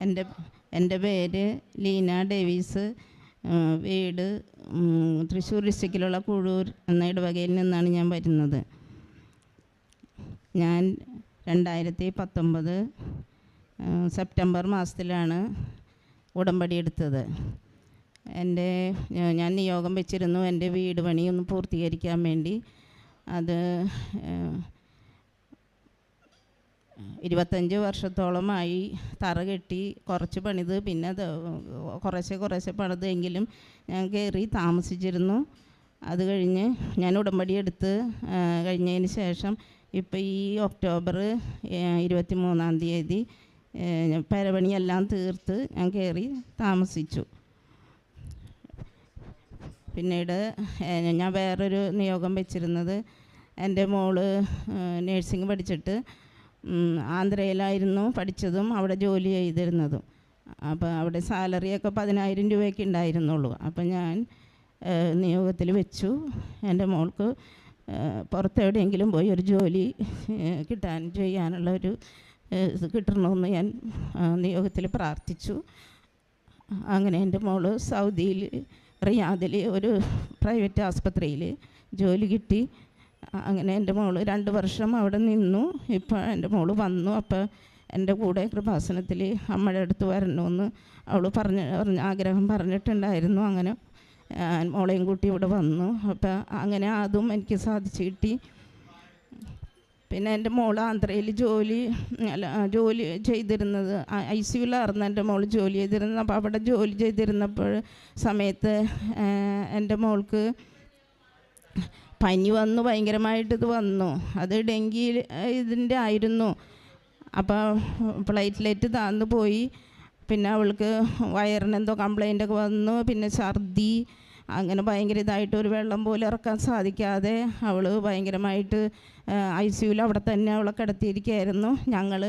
എന്റെ എന്റെ പേര് ലീന ഡേവീസ്. വീട് തൃശ്ശൂർ ഡിസ്ട്രിക്റ്റിലുള്ള കുഴൂർ എന്ന ഇടവകയിൽ നിന്നാണ് ഞാൻ വരുന്നത്. ഞാൻ രണ്ടായിരത്തി പത്തൊമ്പത് സെപ്റ്റംബർ മാസത്തിലാണ് ഉടമ്പടി എടുത്തത്. എന്റെ ഞാൻ നിയോഗം വെച്ചിരുന്നു എന്റെ വീട് പണിയൊന്ന് പൂർത്തീകരിക്കാൻ വേണ്ടി. അത് ഇരുപത്തഞ്ച് വർഷത്തോളമായി തറ കെട്ടി കുറച്ച് പണിത് പിന്നെ കുറേശ്ശെ കുറേശ്ശെ പണിത് എങ്കിലും ഞാൻ കയറി താമസിച്ചിരുന്നു. അത് കഴിഞ്ഞ് ഞാൻ ഉടമ്പടി എടുത്ത് കഴിഞ്ഞതിന് ശേഷം ഇപ്പോൾ ഈ ഒക്ടോബർ ഇരുപത്തി മൂന്നാം തീയതി പരപണിയെല്ലാം തീർത്ത് ഞാൻ കയറി താമസിച്ചു. പിന്നീട് ഞാൻ വേറൊരു നിയോഗം വെച്ചിരുന്നത് എന്റെ മോൾ നേഴ്സിംഗ് പഠിച്ചിട്ട് ആന്ധ്രയിലായിരുന്നു പഠിച്ചതും അവിടെ ജോലി ചെയ്തിരുന്നതും. അപ്പോൾ അവിടെ സാലറിയൊക്കെ പതിനായിരം രൂപയൊക്കെ ഉണ്ടായിരുന്നുള്ളൂ. അപ്പം ഞാൻ നിയോഗത്തിൽ വെച്ചു. എന്റെ മോൾക്ക് പുറത്തെവിടെയെങ്കിലും പോയി ഒരു ജോലി കിട്ടാൻ ചെയ്യാനുള്ള ഒരു ഇത് കിട്ടണമെന്ന് ഞാൻ നിയോഗത്തിൽ പ്രാർത്ഥിച്ചു. അങ്ങനെ എന്റെ മോൾ സൗദിയിൽ റിയാദിൽ ഒരു പ്രൈവറ്റ് ആസ്പത്രിയിൽ ജോലി കിട്ടി. അങ്ങനെ എന്റെ മോൾ രണ്ട് വർഷം അവിടെ നിന്നു. ഇപ്പോൾ എന്റെ മോൾ വന്നു. അപ്പോൾ എന്റെ കൂടെ കൃപാസനത്തിൽ അമ്മയുടെ അടുത്ത് വരണമെന്ന് അവൾ പറഞ്ഞ് പറഞ്ഞ ആഗ്രഹം പറഞ്ഞിട്ടുണ്ടായിരുന്നു. അങ്ങനെ മോളെയും കൂട്ടി ഇവിടെ വന്നു. അപ്പോൾ അങ്ങനെ അതും എനിക്ക് സാധിച്ചു കിട്ടി. പിന്നെ എന്റെ മോൾ ആന്ധ്രയിൽ ജോലി അല്ല ജോലി ചെയ്തിരുന്നത് ഐ സി യുലായിരുന്നു എന്റെ മോൾ ജോലി ചെയ്തിരുന്നത്. അപ്പോൾ അവിടെ ജോലി ചെയ്തിരുന്നപ്പോൾ സമയത്ത് എന്റെ മോൾക്ക് പനി വന്നു ഭയങ്കരമായിട്ട് ഇത് വന്നു. അത് ഡെങ്കി ഇതിന്റെ ആയിരുന്നു. അപ്പോൾ പ്ലേറ്റ്ലെറ്റ് താന്നു പോയി. പിന്നെ അവൾക്ക് വയറിനെന്തോ കംപ്ലൈന്റ് ഒക്കെ വന്നു. പിന്നെ ഛർദി അങ്ങനെ ഭയങ്കര ഇതായിട്ട് ഒരു വെള്ളം പോലും ഇറക്കാൻ സാധിക്കാതെ അവൾ ഭയങ്കരമായിട്ട് ഐ സിയുയിൽ അവിടെ തന്നെ അവളെ കിടത്തിയിരിക്കുകയായിരുന്നു. ഞങ്ങൾ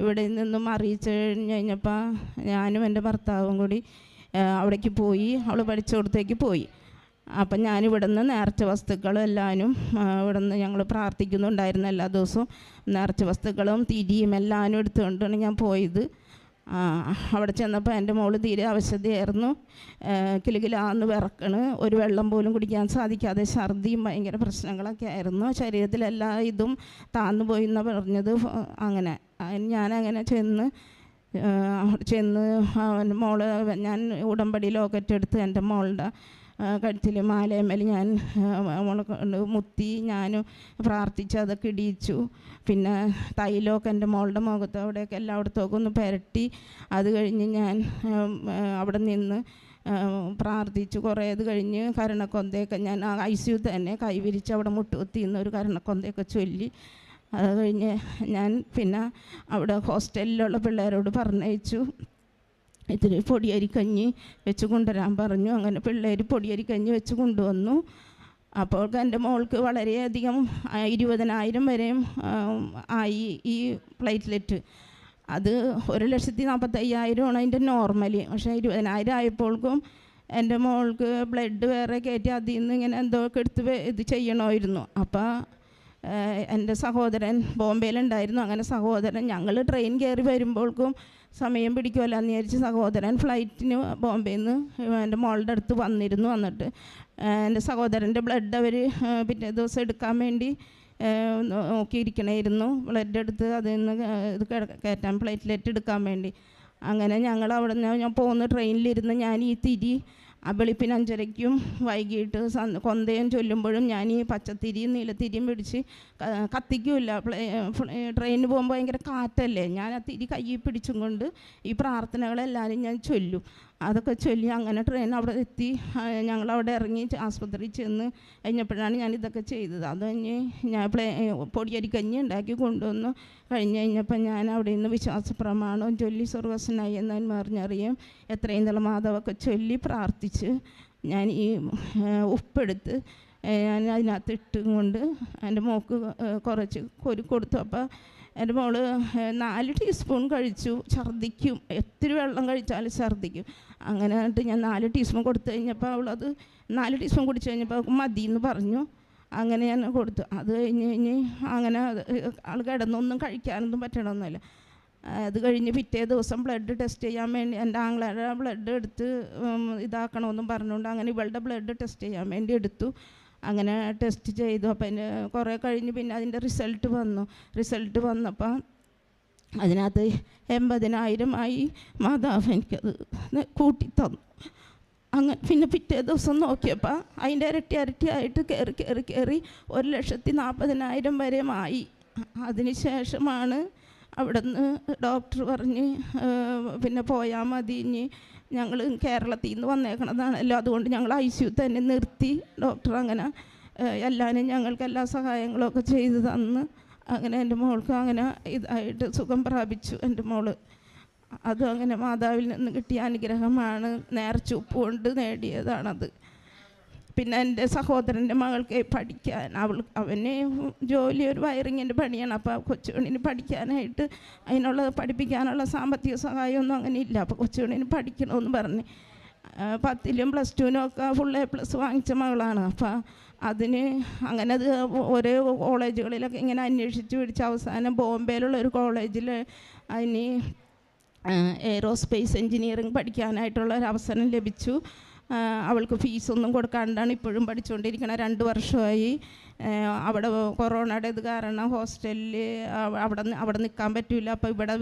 ഇവിടെ നിന്നും അറിയിച്ചു കഴിഞ്ഞ് കഴിഞ്ഞപ്പോൾ ഞാനും എന്റെ ഭർത്താവും കൂടി അവിടേക്ക് പോയി. അവൾ പഠിച്ചോടത്തേക്ക് പോയി. അപ്പം ഞാൻ ഇവിടുന്ന് നേർച്ച വസ്തുക്കളും എല്ലാവരും ഇവിടുന്ന് ഞങ്ങൾ പ്രാർത്ഥിക്കുന്നുണ്ടായിരുന്നു എല്ലാ ദിവസവും. നേർച്ച വസ്തുക്കളും തിരിയും എല്ലാവരും എടുത്തുകൊണ്ടാണ് ഞാൻ പോയത്. അവിടെ ചെന്നപ്പോൾ എന്റെ മോൾ തീരെ അവശതയായിരുന്നു. കിലുകിലാന്ന് വിറക്കണ്. ഒരു വെള്ളം പോലും കുടിക്കാൻ സാധിക്കാതെ ഛർദിയും ഭയങ്കര പ്രശ്നങ്ങളൊക്കെ ആയിരുന്നു. ശരീരത്തിലെല്ലാ ഇതും താന്നു പോയി എന്നാണ് പറഞ്ഞത് അങ്ങനെ. ഞാനങ്ങനെ ചെന്ന് ചെന്ന് മോൾ ഞാൻ ഉടമ്പടി ലോക്കറ്റ് എടുത്ത് എന്റെ മോളുടെ കഴുത്തിൽ മാലയമ്മൽ ഞാൻ മോളെ കൊണ്ട് മുത്തി ഞാനും പ്രാർത്ഥിച്ച് അതൊക്കെ ഇടിയിച്ചു. പിന്നെ തൈലമൊക്കെ എന്റെ മോളുടെ മുഖത്ത് അവിടെയൊക്കെ എല്ലായിടത്തൊക്കെ ഒന്ന് പുരട്ടി. അത് കഴിഞ്ഞ് ഞാൻ അവിടെ നിന്ന് പ്രാർത്ഥിച്ചു. കുറേ ഇത് കഴിഞ്ഞ് കരണക്കൊന്തയൊക്കെ ഞാൻ ആ ഐ സി യു തന്നെ കൈവിരിച്ച് അവിടെ മുട്ടുകുത്തി ഒരു കരണക്കൊന്തയൊക്കെ ചൊല്ലി. അത് കഴിഞ്ഞ് ഞാൻ പിന്നെ അവിടെ ഹോസ്റ്റലിലുള്ള പിള്ളേരോട് പറഞ്ഞയച്ചു. ഇത്തിരി പൊടിയരിക്കഞ്ഞി വെച്ച് കൊണ്ടുവരാൻ പറഞ്ഞു. അങ്ങനെ പിള്ളേർ പൊടിയരിക്കഞ്ഞി വെച്ച് കൊണ്ടുവന്നു. അപ്പോൾ എന്റെ മോൾക്ക് വളരെയധികം ഇരുപതിനായിരം വരെയും ആയി ഈ പ്ലേറ്റ്ലെറ്റ്. അത് ഒരു ലക്ഷത്തി നാൽപ്പത്തയ്യായിരമാണ് അതിന്റെ നോർമലി. പക്ഷേ ഇരുപതിനായിരം ആയപ്പോൾക്കും എന്റെ മോൾക്ക് ബ്ലഡ് വേറെ കയറ്റി അതിൽ നിന്ന് ഇങ്ങനെ എന്തോ എടുത്ത് ഇത് ചെയ്യണമായിരുന്നു. അപ്പോൾ എന്റെ സഹോദരൻ ബോംബെയിലുണ്ടായിരുന്നു. അങ്ങനെ സഹോദരൻ ഞങ്ങൾ ട്രെയിൻ കയറി വരുമ്പോൾക്കും സമയം പിടിക്കുമല്ലോ എന്ന് വിചാരിച്ച് സഹോദരൻ ഫ്ലൈറ്റിന് ബോംബെയിൽ നിന്ന് എന്റെ മോളുടെ അടുത്ത് വന്നിരുന്നു വന്നിട്ട്. എന്റെ സഹോദരന്റെ ബ്ലഡ് അവർ പിറ്റേ ദിവസം എടുക്കാൻ വേണ്ടി നോക്കിയിരിക്കണമായിരുന്നു ബ്ലഡ് എടുത്ത് അതിൽ നിന്ന് ഇത് കയറ്റാൻ പ്ലേറ്റ്ലെറ്റ് എടുക്കാൻ വേണ്ടി. അങ്ങനെ ഞങ്ങൾ അവിടെ നിന്ന് ഞാൻ പോകുന്ന ട്രെയിനിലിരുന്ന് ഞാൻ ഈ തിരി വെളുപ്പിന് അഞ്ചരയ്ക്കും വൈകിട്ട് കൊന്തയും ചൊല്ലുമ്പോഴും ഞാൻ ഈ പച്ചത്തിരിയും നീലത്തിരിയും പിടിച്ച് കത്തിക്കൂല ട്രെയിനിന് പോകുമ്പോൾ ഭയങ്കര കാറ്റല്ലേ. ഞാൻ ആ തിരി കയ്യിൽ പിടിച്ചും കൊണ്ട് ഈ പ്രാർത്ഥനകളെല്ലാവരും ഞാൻ ചൊല്ലും. അതൊക്കെ ചൊല്ലി അങ്ങനെ ട്രെയിൻ അവിടെ എത്തി. ഞങ്ങൾ അവിടെ ഇറങ്ങി ആസ്പത്രിയിൽ ചെന്ന് കഴിഞ്ഞപ്പോഴാണ് ഞാൻ ഇതൊക്കെ ചെയ്തത്. അത് കഴിഞ്ഞ് ഞാൻ പ്ലേ പൊടിയരിക്കഞ്ഞി ഉണ്ടാക്കി കൊണ്ടുവന്നു. കഴിഞ്ഞ് കഴിഞ്ഞപ്പോൾ ഞാൻ അവിടെ നിന്ന് വിശ്വാസ പ്രമാണവും ചൊല്ലി സ്വർഗസ്വനായി എന്ന് പറഞ്ഞറിയും. എത്രയും നല്ല മാധവൊക്കെ ചൊല്ലി പ്രാർത്ഥിച്ച് ഞാൻ ഈ ഉപ്പെടുത്ത് ഞാൻ അതിനകത്ത് ഇട്ടും കൊണ്ട് എന്റെ മോക്ക് കുറച്ച് കൊരു കൊടുത്തു. അപ്പോൾ എന്റെ മോൾ നാല് ടീസ്പൂൺ കഴിച്ചു ഛർദ്ദിക്കും. എത്ര വെള്ളം കഴിച്ചാലും ഛർദ്ദിക്കും. അങ്ങനെ ഞാൻ നാല് ടീസ്പൂൺ കൊടുത്തു കഴിഞ്ഞപ്പോൾ അവളത് നാല് ടീസ്പൂൺ കുടിച്ചു കഴിഞ്ഞപ്പോൾ മതി എന്ന് പറഞ്ഞു. അങ്ങനെ ഞാൻ കൊടുത്തു. അത് കഴിഞ്ഞ് കഴിഞ്ഞ് അങ്ങനെ ആൾ കിടന്നൊന്നും കഴിക്കാനൊന്നും പറ്റണമെന്നില്ല അത് കഴിഞ്ഞ് പിറ്റേ ദിവസം ബ്ലഡ് ടെസ്റ്റ് ചെയ്യാൻ വേണ്ടി എന്റെ ആങ്ങളുടെ ബ്ലഡ് എടുത്ത് ഇതാക്കണമെന്നും പറഞ്ഞുകൊണ്ട് അങ്ങനെ ഇവളുടെ ബ്ലഡ് ടെസ്റ്റ് ചെയ്യാൻ വേണ്ടി എടുത്തു. അങ്ങനെ ടെസ്റ്റ് ചെയ്തു. അപ്പം അതിന് കുറേ കഴിഞ്ഞ് പിന്നെ അതിന്റെ റിസൾട്ട് വന്നു. റിസൾട്ട് വന്നപ്പോൾ അതിനകത്ത് എൺപതിനായിരമായി മാതാവ് എനിക്കത് കൂട്ടി തന്നു അങ്ങനെ പിന്നെ പിറ്റേ ദിവസം നോക്കിയപ്പോൾ അതിന്റെ ഇരട്ടി ഇരട്ടിയായിട്ട് കയറി കയറി കയറി ഒരു ലക്ഷത്തി നാൽപ്പതിനായിരം വരെ ആയി അതിന് ശേഷമാണ് അവിടെ നിന്ന് ഡോക്ടർ പറഞ്ഞ് പിന്നെ പോയാൽ മതി ഇനി ഞങ്ങൾ കേരളത്തിൽ നിന്ന് വന്നേക്കണതാണല്ലോ. അതുകൊണ്ട് ഞങ്ങൾ ഐ സി യു തന്നെ നിർത്തി. ഡോക്ടർ അങ്ങനെ എല്ലാവരും ഞങ്ങൾക്ക് എല്ലാ സഹായങ്ങളൊക്കെ ചെയ്തു തന്ന്. അങ്ങനെ എന്റെ മോൾക്ക് അങ്ങനെ ഇതായിട്ട് സുഖം പ്രാപിച്ചു എന്റെ മോൾ. അതും അങ്ങനെ മാതാവിൽ നിന്ന് കിട്ടിയ അനുഗ്രഹമാണ്. നേർച്ചുപ്പ് കൊണ്ട് നേടിയതാണത്. പിന്നെ എന്റെ സഹോദരന്റെ മകൾക്ക് പഠിക്കാൻ അവൾ അവന് ജോലി ഒരു വയറിങ്ങിന്റെ പണിയാണ്. അപ്പോൾ കൊച്ചുകുണിന് പഠിക്കാനായിട്ട് അതിനുള്ള പഠിപ്പിക്കാനുള്ള സാമ്പത്തിക സഹായമൊന്നും അങ്ങനെ ഇല്ല. അപ്പോൾ കൊച്ചുകുണിന് പഠിക്കണമെന്ന് പറഞ്ഞ് പത്തിലും പ്ലസ് ടുവിനും ഒക്കെ ഫുൾ എ പ്ലസ് വാങ്ങിച്ച മകളാണ്. അപ്പോൾ അതിന് അങ്ങനെ അത് ഓരോ കോളേജുകളിലൊക്കെ ഇങ്ങനെ അന്വേഷിച്ച് പിടിച്ച് അവസാനം ബോംബെയിലുള്ള ഒരു കോളേജിൽ അതിന് എയ്റോസ്പേസ് എഞ്ചിനീയറിംഗ് പഠിക്കാനായിട്ടുള്ള ഒരു അവസരം ലഭിച്ചു. അവൾക്ക് ഫീസൊന്നും കൊടുക്കാണ്ടാണ് ഇപ്പോഴും പഠിച്ചുകൊണ്ടിരിക്കുന്നത് രണ്ട് വർഷമായി. അവിടെ കൊറോണയുടെ ഇത് കാരണം ഹോസ്റ്റലിൽ അവിടെ അവിടെ നിൽക്കാൻ പറ്റില്ല അപ്പോൾ ഇവിടെ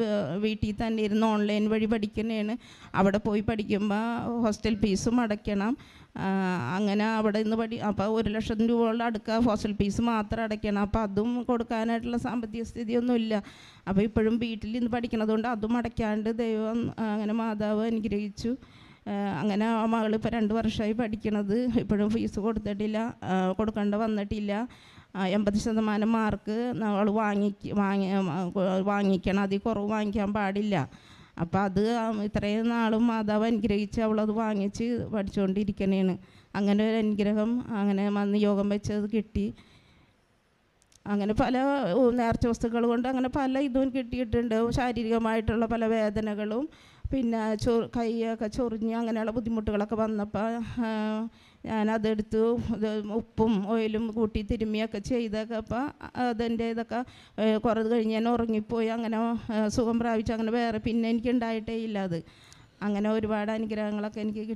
വീട്ടിൽ തന്നെ ഇരുന്ന് ഓൺലൈൻ വഴി പഠിക്കുന്നതാണ്. അവിടെ പോയി പഠിക്കുമ്പോൾ ഹോസ്റ്റൽ ഫീസും അടയ്ക്കണം. അങ്ങനെ അവിടെ നിന്ന് പഠി അപ്പോൾ ഒരു ലക്ഷം രൂപയോളം അടുക്കുക ഹോസ്റ്റൽ ഫീസ് മാത്രം അടയ്ക്കണം. അപ്പോൾ അതും കൊടുക്കാനായിട്ടുള്ള സാമ്പത്തിക സ്ഥിതിയൊന്നുമില്ല. അപ്പോൾ ഇപ്പോഴും വീട്ടിൽ നിന്ന് പഠിക്കണതുകൊണ്ട് അതും അടയ്ക്കാണ്ട് ദൈവം അങ്ങനെ മാതാവ് അനുഗ്രഹിച്ചു. അങ്ങനെ ആ മകൾ ഇപ്പോൾ രണ്ട് വർഷമായി പഠിക്കണത്. ഇപ്പോഴും ഫീസ് കൊടുത്തിട്ടില്ല. കൊടുക്കേണ്ട വന്നിട്ടില്ല. എൺപത് ശതമാനം മാർക്ക് അവൾ വാങ്ങി വാങ്ങി വാങ്ങിക്കണം. അതിൽ കുറവ് വാങ്ങിക്കാൻ പാടില്ല. അപ്പോൾ അത് ഇത്രയും നാളും മാതാവ് അനുഗ്രഹിച്ച് അവളത് വാങ്ങിച്ച് പഠിച്ചുകൊണ്ടിരിക്കണേണ് അങ്ങനെ ഒരു അനുഗ്രഹം അങ്ങനെ വന്ന് യോഗം വെച്ചത് കിട്ടി. അങ്ങനെ പല നേർച്ച വസ്തുക്കൾ കൊണ്ട് അങ്ങനെ പല ഇതും കിട്ടിയിട്ടുണ്ട്. ശാരീരികമായിട്ടുള്ള പല വേദനകളും പിന്നെ ചൊ കൈയൊക്കെ ചൊറിഞ്ഞ് അങ്ങനെയുള്ള ബുദ്ധിമുട്ടുകളൊക്കെ വന്നപ്പോൾ ഞാനതെടുത്തു. ഉപ്പും ഓയിലും കൂട്ടി തിരുമ്മിയൊക്കെ ചെയ്തൊക്കെ അപ്പോൾ അതിന്റെ ഇതൊക്കെ കുറേ കഴിഞ്ഞ് ഞാൻ ഉറങ്ങിപ്പോയി. അങ്ങനെ സുഖം പ്രാപിച്ചു. അങ്ങനെ വേറെ പിന്നെ എനിക്ക് ഉണ്ടായിട്ടേ ഇല്ല അത്. അങ്ങനെ ഒരുപാട് അനുഗ്രഹങ്ങളൊക്കെ എനിക്ക് കിട്ടി.